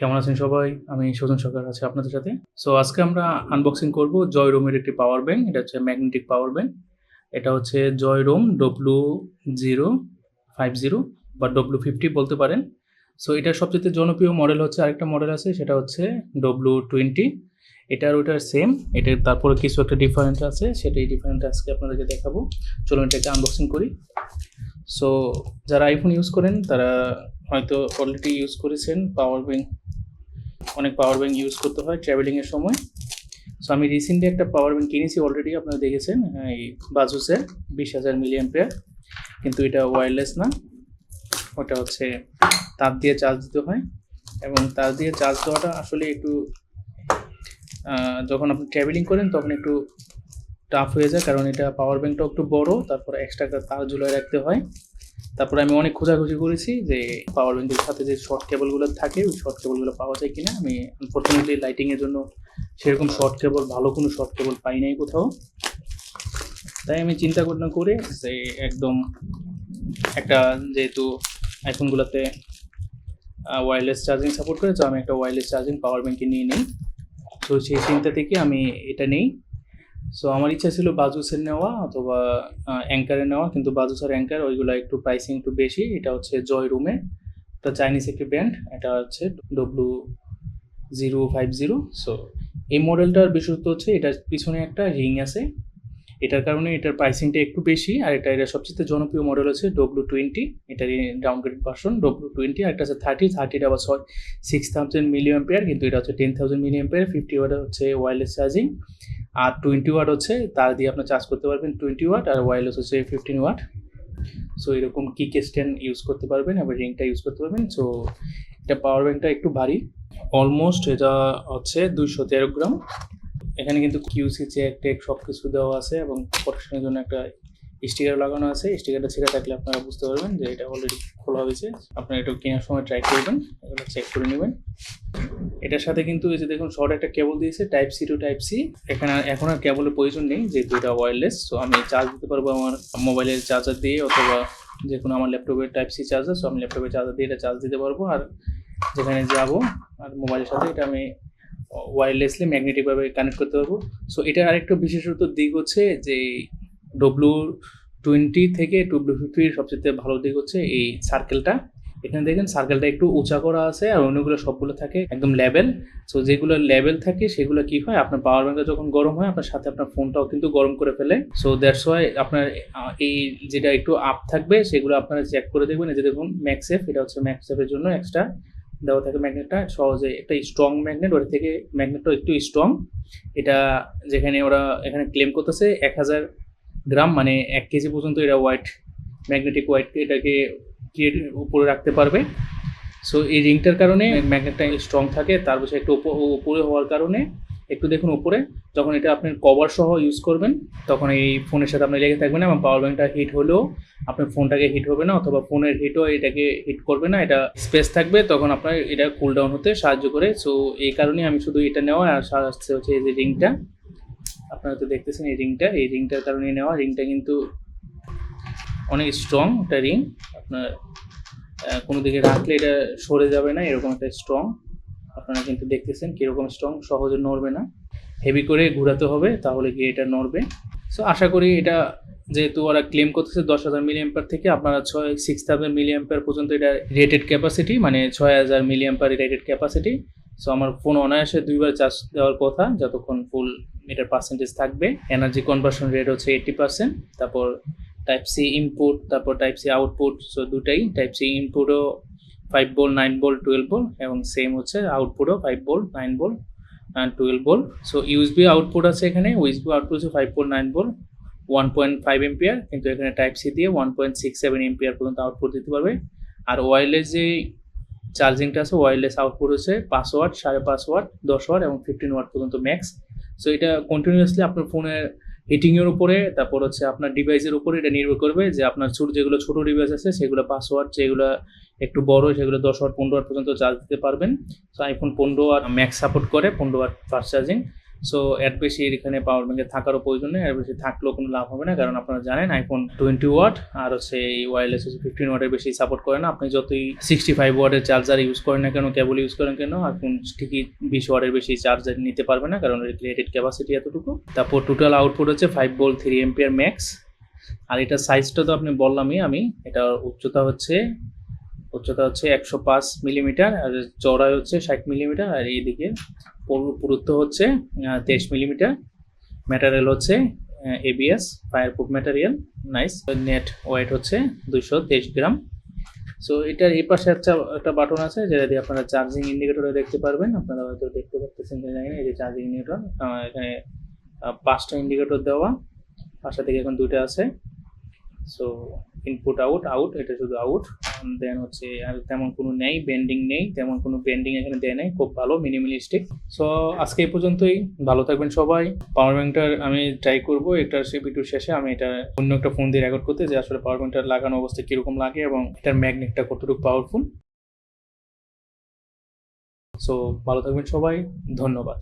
কেমন আছেন সবাই? আমি সুজন সরকার আছি আপনাদের সাথে। সো আজকে আমরা আনবক্সিং করব জয় রোমের একটি পাওয়ার ব্যাংক এটা হচ্ছে ম্যাগনেটিক পাওয়ার ব্যাংক এটা হচ্ছে Joyroom W zero five zero বা ডব্লু ফিফটি বলতে পারেন। সো এটার সবচেয়ে জনপ্রিয় মডেল হচ্ছে আরেকটা মডেল আছে, সেটা হচ্ছে ডব্লু টোয়েন্টি এটার ওটার সেম এটার তারপরে কিছু একটা ডিফারেন্ট আছে, সেটাই ডিফারেন্ট আজকে আপনাদেরকে দেখাবো। চলুন এটাকে আনবক্সিং করি। সো যারা আইফোন ইউজ করেন, তারা হয়তো অলরেডি ইউজ করেছেন পাওয়ার ব্যাংক অনেক পাওয়ার ব্যাঙ্ক ইউজ করতে হয় ট্রাভেলিংয়ের সময়। সো আমি রিসেন্টলি একটা পাওয়ার ব্যাঙ্ক কিনেছি অলরেডি আপনারা দেখেছেন, এই বাজুসের বিশ হাজার পেয়ার কিন্তু এটা ওয়্যারলেস না, ওটা হচ্ছে তার দিয়ে চার্জ দিতে হয়। এবং তার দিয়ে চার্জ দেওয়াটা আসলে একটু যখন আপনি ট্রাভেলিং করেন তখন একটু টাফ হয়ে যায়, কারণ এটা পাওয়ার ব্যাংকটাও একটু বড়, তারপর এক্সট্রা তার ঝুলিয়ে রাখতে হয়। তারপরে আমি অনেক খোঁজাখুঁজি করেছি যে পাওয়ার ব্যাংকের সাথে যে শর্ট কেবলগুলো থাকে, ওই শর্ট কেবলগুলো পাওয়া যায় কিনা। আমি আনফর্চুনেটলি লাইটিংয়ের জন্য সেরকম শর্ট কেবল ভালো কোনো শর্ট কেবল পাই নাই কোথাও। তাই আমি চিন্তা ভাবনা করে যে একদম একটা যেহেতু আইফোনগুলোতে ওয়্যারলেস চার্জিং সাপোর্ট করে, তো আমি একটা ওয়্যারলেস চার্জিং পাওয়ার ব্যাংকে নিয়ে নিই। তো সেই চিন্তা থেকে আমি এটা নেই। সো আমার ইচ্ছা ছিল বাজুসের নেওয়া অথবা অ্যাঙ্কারের নেওয়া, কিন্তু বাজুস আর অ্যাঙ্কার ওইগুলো একটু প্রাইসিং একটু বেশি। এটা হচ্ছে জয় রুমে এটা চাইনিজ একটি ব্র্যান্ড এটা হচ্ছে W zero five zero so এই মডেলটার বিশেষত্ব হচ্ছে, এটার পিছনে একটা রিং আছে। এটার কারণে এটার প্রাইসিংটা একটু বেশি, আর এটা এটা সবচেয়ে জনপ্রিয় মডেল হচ্ছে ডব্লু টোয়েন্টি এটার ডাউনগ্রেড ভার্সন ডব্লু টোয়েন্টি আর একটা আছে থার্টি থার্টিটা আবার ছয় সিক্স থাউজেন্ড মিলিয়াম পেয়ার কিন্তু এটা হচ্ছে ten thousand milliampere fifty watt হচ্ছে ওয়্যারলেস চার্জিং আর টোয়েন্টি ওয়াট হচ্ছে, তার দিয়ে আপনার চার্জ করতে পারবেন টোয়েন্টি ওয়াট আর ওয়্যারলেস হচ্ছে ফিফটিন ওয়াট সো এরকম কিক স্ট্যান্ড ইউজ করতে পারবেন, আবার রিংটা ইউজ করতে পারবেন। সো এটা পাওয়ার ব্যাঙ্কটা একটু ভারী। অলমোস্ট এটা হচ্ছে দুইশো তেরো গ্রাম এখানে কিন্তু কিউসি চেক টেক সব কিছু দেওয়া আছে এবং প্রোটেকশনের জন্য একটা স্টিকার লাগানো আছে। স্টিকারটা ছেড়ে থাকলে আপনারা বুঝতে পারবেন যে এটা অলরেডি খোলা হয়েছে। আপনারা এটা কেনার সময় ট্রাই করবেন, এগুলো চেক করে নেবেন। এটার সাথে কিন্তু এই যে দেখুন শর্ট একটা কেবল দিয়েছে type C to type C এখানে এখন আর কেবলের প্রয়োজন নেই, যেহেতু এটা ওয়্যারলেস সো আমি চার্জ দিতে পারব আমার মোবাইলের চার্জার দিয়ে, অথবা যে কোনো আমার ল্যাপটপের টাইপ সি চার্জার সো আমি ল্যাপটপের চার্জার দিয়ে এটা চার্জ দিতে পারব। আর যেখানে যাব, আর মোবাইলের সাথে এটা আমি ওয়্যারলেসলি ম্যাগনেটিকভাবে কানেক্ট করতে পারব। সো এটার আরেকটা বিশেষত দিক হচ্ছে যে ডব্লু টোয়েন্টি থেকে ডব্লু ফিফটির সবচেয়ে ভালো দিক হচ্ছে এই সার্কেলটা এখানে দেখেন সার্কেলটা একটু উঁচা করা আছে আর অন্যগুলো সবগুলো থাকে একদম লেভেল সো যেগুলো লেভেল থাকে, সেগুলো কি হয়? আপনার পাওয়ার ব্যাঙ্কটা যখন গরম হয়, আপনার সাথে আপনার ফোনটাও কিন্তু গরম করে ফেলে। সো দ্যাটস ওয়াই আপনার এই যেটা একটু আপ থাকবে, সেগুলো আপনারা চেক করে দেখবেন। যে দেখুন ম্যাক্সেফ এটা হচ্ছে ম্যাক্সেফের জন্য এক্সট্রা দেওয়া থাকে ম্যাগনেটটা সহজে একটা স্ট্রং ম্যাগনেট ওটা থেকে ম্যাগনেটটা একটু স্ট্রং এটা যেখানে ওরা এখানে ক্লেম করতেছে, এক হাজার গ্রাম মানে এক কেজি পর্যন্ত এটা হোয়াইট ম্যাগনেটিক হোয়াইট এটাকে উপরে রাখতে পারবে। সো এই রিংটার কারণে ম্যাগনেটটা স্ট্রং থাকে, তার বসে একটু উপ- উপরে হওয়ার কারণে একটু দেখুন উপরে, যখন এটা আপনি কভার সহ ইউজ করবেন, তখন এই ফোনের সাথে আপনার লেগে থাকবে না, এবং পাওয়ার ব্যাংকটা হিট হলেও আপনার ফোনটাকে হিট হবে না, অথবা ফোনের হিটও এটাকে হিট করবে না, এটা স্পেস থাকবে, তখন আপনার এটা কুল ডাউন হতে সাহায্য করে। সো এই কারণে আমি শুধু এটা নেওয়া, আর সাহায্য হচ্ছে এই যে রিংটা আপনারা তো দেখতেছেন এই রিংটা এই রিংটার কারণে নেওয়া। রিংটা কিন্তু অনেক স্ট্রং একটা রিং আপনার কোনো দিকে রাখলে এটা সরে যাবে না, এরকম একটা স্ট্রং আপনারা কিন্তু দেখতেছেন কীরকম স্ট্রং সহজে নড়বে না। হেভি করে ঘোরাতে হবে, তাহলে গিয়ে এটা নড়বে। সো আশা করি এটা যেহেতু ওরা ক্লেম করতেছে দশ হাজার মিলিয়াম্পার থেকে, আপনারা ছয় সিক্স থাউজেন্ড মিলিয়াম্পার পর্যন্ত এটা রেটেড ক্যাপাসিটি মানে ছয় হাজার মিলিয়াম্পার রেটেড ক্যাপাসিটি সো আমার ফোন অনায়াসে দুইবার চার্জ দেওয়ার কথা, যতক্ষণ ফুল এটার পার্সেন্টেজ থাকবে। এনার্জি কনভার্সন রেট হচ্ছে এইট্টি পার্সেন্ট তারপর টাইপ সি ইনপুট তারপর টাইপ সি আউটপুট সো দুটাই টাইপ সি ইনপুটও ফাইভ বোল নাইন বোল টুয়েলভ বোল এবং সেম হচ্ছে আউটপুটও ফাইভ বোল নাইন বোল টুয়েলভ বোল সো ইউএসবি আউটপুট আছে এখানে ইউএসবি আউটপুট হচ্ছে ফাইভ বোল নাইন বোল ওয়ান পয়েন্ট ফাইভ এমপিয়ার কিন্তু এখানে টাইপ সি দিয়ে one point six seven ampere পর্যন্ত আউটপুট দিতে পারবে। আর ওয়্যারলেস যে চার্জিংটা আছে ওয়্যারলেস আউটপুট হচ্ছে পাঁচ ওয়াট সাড়ে পাঁচ ওয়াট দশ ওয়াট এবং ফিফটিন ওয়াট পর্যন্ত ম্যাক্স সো এটা কন্টিনিউয়াসলি আপনার ফোনের হিটিংয়ের উপরে, তারপর হচ্ছে আপনার ডিভাইসের উপরে, এটা নির্ভর করবে যে আপনার ছোট যেগুলো ছোট ডিভাইস আছে, সেগুলো পাসওয়ার্ড যেগুলো একটু বড়, সেগুলো দশ ওয়াট, পনেরো ওয়াট পর্যন্ত চার্জ দিতে পারবেন। সো আইফোন পনেরো ওয়াট ম্যাক্স সাপোর্ট করে, পনেরো ওয়াট ফাস্ট চার্জিং সো এর বেশি এখানে পাওয়ার ব্যাংকে থাকারও প্রয়োজন নেই এর বেশি থাকলেও কোনো লাভ হবে না। কারণ আপনারা জানেন আইফোন টোয়েন্টি ওয়াট আর হচ্ছে এই ওয়্যারলেস হচ্ছে ফিফটিন ওয়াটের বেশি সাপোর্ট করে না। আপনি যতই সিক্সটি ফাইভ ওয়াটের চার্জার ইউজ করেন না কেন কেবল ইউজ করেন কেন এখন ঠিকই বিশ ওয়াটের বেশি চার্জার নিতে পারবে না, কারণ রেটেড ক্যাপাসিটি এতটুকু। তারপর টোটাল আউটপুট হচ্ছে ফাইভ বোল থ্রি এম্পিয়ার ম্যাক্স আর এটা সাইজটা তো আপনি বললামই আমি, এটার উচ্চতা হচ্ছে উচ্চতা হচ্ছে একশো পাঁচ মিলিমিটার, আর চওড়াই হচ্ছে ষাট মিলিমিটার, আর এইদিকে পুরু- পুরুত্ব হচ্ছে তেইশ মিলিমিটার। ম্যাটেরিয়াল হচ্ছে ABS fireproof material nice net weight হচ্ছে দুইশো তেইশ গ্রাম। সো এটার এই পাশে একটা একটা বাটন আছে, যেটা দিয়ে আপনারা চার্জিং ইন্ডিকেটরে দেখতে পারবেন। আপনারা হয়তো দেখতে কিনা জানি এই যে চার্জিং ইন্ডিকেটর এখানে পাঁচটা ইন্ডিকেটর দেওয়া। পাঁচটা থেকে এখন দুইটা আছে। সো ইনপুট আউট আউট এটা শুধু আউট দেন হচ্ছে আর তেমন কোনো নেই বেন্ডিং নেই, তেমন কোনো বেন্ডিং এখানে দেয় নেই, খুব ভালো মিনিমালিস্টিক সো আজকে এই পর্যন্তই, ভালো থাকবেন সবাই। পাওয়ার ব্যাংকটার আমি ট্রাই করব, এটা সে ভিডিও শেষে আমি এটা অন্য একটা ফোন দিয়ে রেকর্ড করতে, যে আসলে পাওয়ার ব্যাংকটা লাগানো অবস্থায় কীরকম লাগে এবং এটার ম্যাগনেটটা কতটুকু পাওয়ারফুল সো ভালো থাকবেন সবাই, ধন্যবাদ।